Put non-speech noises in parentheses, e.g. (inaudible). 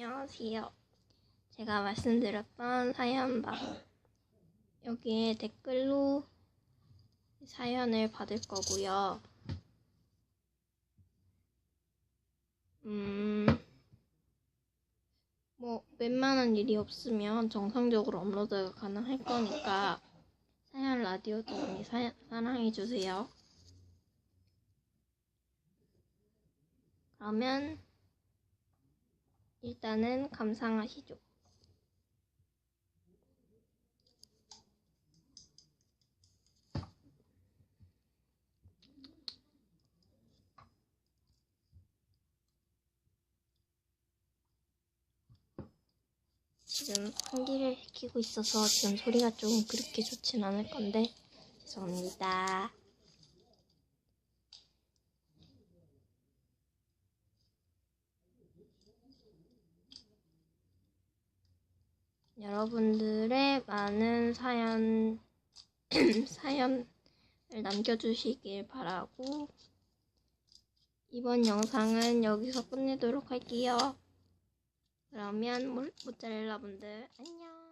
안녕하세요. 제가 말씀드렸던 사연방 여기에 댓글로 사연을 받을 거고요. 음, 뭐 웬만한 일이 없으면 정상적으로 업로드가 가능할 거니까 사연 라디오도 많이 사, 사랑해 주세요. 그러면 일단은 감상하시죠. 지금 환기를 시키고 있어서 지금 소리가 좀 그렇게 좋진 않을 건데 죄송합니다. 여러분들의 많은 사연, (clears throat) 사연을 남겨주시길 바라고, 이번 영상은 여기서 끝내도록 할게요. 그러면 모- 모짜렐라 분들 안녕.